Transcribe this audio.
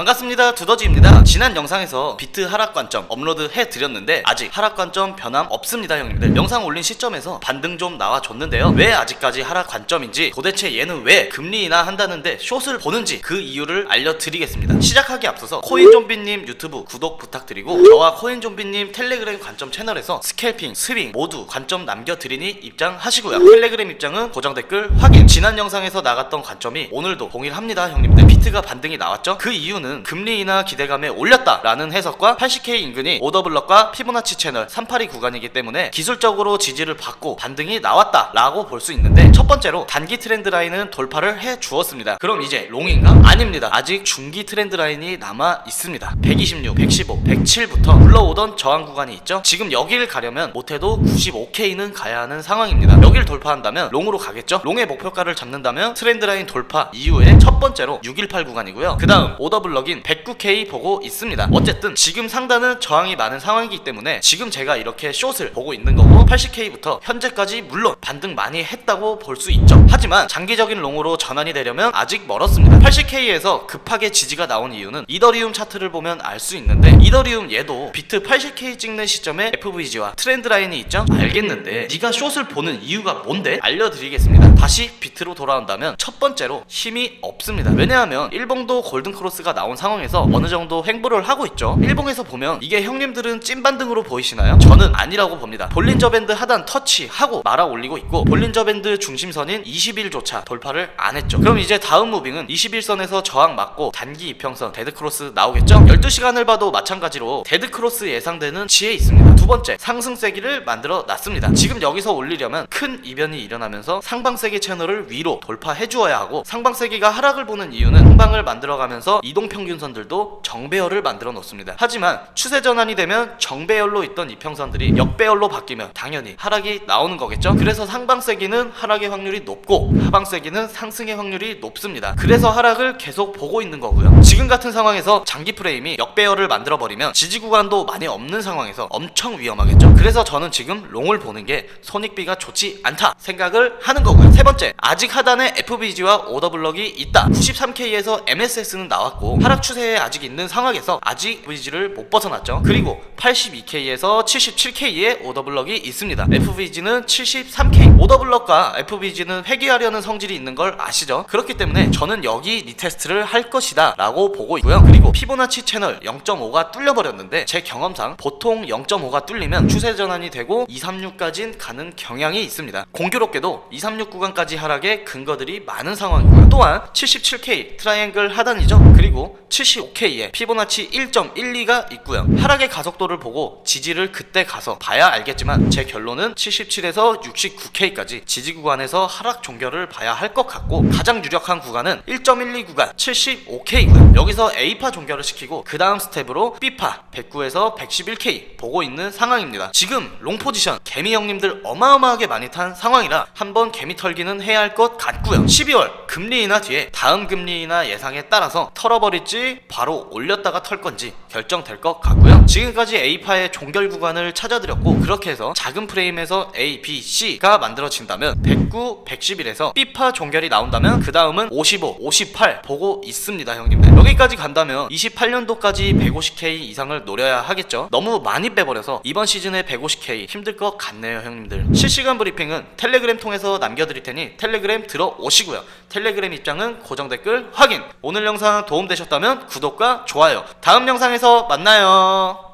반갑습니다. 두더지입니다. 지난 영상에서 비트 하락 관점 업로드 해드렸는데 아직 하락 관점 변함 없습니다 형님들. 영상 올린 시점에서 반등 좀 나와줬는데요. 왜 아직까지 하락 관점인지 도대체 얘는 왜 금리 인하 한다는데 숏을 보는지 그 이유를 알려드리겠습니다. 시작하기 앞서서 코인좀비님 유튜브 구독 부탁드리고 저와 코인좀비님 텔레그램 관점 채널에서 스캘핑, 스윙 모두 관점 남겨드리니 입장하시고요. 텔레그램 입장은 고정 댓글 확인. 지난 영상에서 나갔던 관점이 오늘도 동일합니다 형님들. 비트가 반등이 나왔죠? 그 이유는 금리 인하 기대감에 올렸다라는 해석과 80K 인근이 오더블럭과 피보나치 채널 382 구간이기 때문에 기술적으로 지지를 받고 반등이 나왔다라고 볼 수 있는데 첫 번째로 단기 트렌드 라인은 돌파를 해 주었습니다. 그럼 이제 롱인가? 아닙니다. 아직 중기 트렌드 라인이 남아 있습니다. 126, 115, 107부터 불러오던 저항 구간이 있죠? 지금 여기를 가려면 못해도 95K는 가야 하는 상황입니다. 여기를 돌파한다면 롱으로 가겠죠? 롱의 목표가를 잡는다면 트렌드 라인 돌파 이후에 첫 번째로 618 구간이고요. 그 다음 오더블럭 인 109K 보고 있습니다. 어쨌든 지금 상단은 저항이 많은 상황이기 때문에 지금 제가 이렇게 숏을 보고 있는 거고 80K부터 현재까지 물론 반등 많이 했다고 볼 수 있죠. 하지만 장기적인 롱으로 전환이 되려면 아직 멀었습니다. 80K에서 급하게 지지가 나온 이유는 이더리움 차트를 보면 알 수 있는데 이더리움 얘도 비트 80K 찍는 시점에 FVG와 트렌드 라인이 있죠? 알겠는데 네가 숏을 보는 이유가 뭔데? 알려드리겠습니다. 다시 비트로 돌아온다면 첫 번째로 힘이 없습니다. 왜냐하면 일봉도 골든크로스가 나온 상황에서 어느 정도 횡보를 하고 있죠. 일봉에서 보면 이게 형님들은 찐반등으로 보이시나요? 저는 아니라고 봅니다. 볼린저 밴드 하단 터치하고 말아 올리고 있고 볼린저 밴드 중심선인 20일조차 돌파를 안 했죠. 그럼 이제 다음 무빙은 21선에서 저항 맞고 단기 이평선 데드크로스 나오겠죠? 12시간을 봐도 마찬가지로 데드크로스 예상되는 지에 있습니다. 두 번째 상승세기를 만들어 놨습니다. 지금 여기서 올리려면 큰 이변이 일어나면서 상방세기 채널을 위로 돌파해 주어야 하고 상방세기가 하락을 보는 이유는 상방을 만들어가면서 이동 평균선들도 정배열을 만들어 놓습니다. 하지만 추세 전환이 되면 정배열로 있던 이평선들이 역배열로 바뀌면 당연히 하락이 나오는 거겠죠? 그래서 상방세기는 하락의 확률이 높고 하방세기는 상승의 확률이 높습니다. 그래서 하락을 계속 보고 있는 거고요. 지금 같은 상황에서 장기 프레임이 역배열을 만들어 버리면 지지 구간도 많이 없는 상황에서 엄청 위험하겠죠? 그래서 저는 지금 롱을 보는 게 손익비가 좋지 않다 생각을 하는 거고요. 세 번째 아직 하단에 FBG와 오더블럭이 있다. 93K에서 MSS는 나왔고 하락 추세에 아직 있는 상황에서 아직 VG를 못 벗어났죠. 그리고 82K에서 77K의 오더블럭이 있습니다. FVG는 73K 오더블럭과 FVG는 회귀하려는 성질이 있는 걸 아시죠? 그렇기 때문에 저는 여기 리테스트를 할 것이다 라고 보고 있고요. 그리고 피보나치 채널 0.5가 뚫려버렸는데 제 경험상 보통 0.5가 뚫리면 추세 전환이 되고 236까진 가는 경향이 있습니다. 공교롭게도 236 구간까지 하락의 근거들이 많은 상황이고요. 또한 77K 트라이앵글 하단이죠? 그리고 75K에 피보나치 1.12가 있고요. 하락의 가속도를 보고 지지를 그때 가서 봐야 알겠지만 제 결론은 77에서 69K 까지 지지 구간에서 하락 종결을 봐야 할 것 같고 가장 유력한 구간은 1.12 구간 75K고요 여기서 A파 종결을 시키고 그 다음 스텝으로 B파 109에서 111K 보고 있는 상황입니다. 지금 롱 포지션 개미 형님들 어마어마하게 많이 탄 상황이라 한번 개미 털기는 해야 할 것 같고요. 12월 금리 인하 뒤에 다음 금리 인하 예상에 따라서 털어버릴지 바로 올렸다가 털 건지 결정될 것 같고요. 지금까지 A파의 종결 구간을 찾아드렸고 그렇게 해서 작은 프레임에서 A, B, C가 만들 어진다면 109, 111에서 B파 종결이 나온다면 그 다음은 55, 58 보고 있습니다 형님들. 여기까지 간다면 28년도까지 150K 이상을 노려야 하겠죠? 너무 많이 빼버려서 이번 시즌에 150K 힘들 것 같네요 형님들. 실시간 브리핑은 텔레그램 통해서 남겨드릴 테니 텔레그램 들어오시고요. 텔레그램 입장은 고정 댓글 확인. 오늘 영상 도움되셨다면 구독과 좋아요. 다음 영상에서 만나요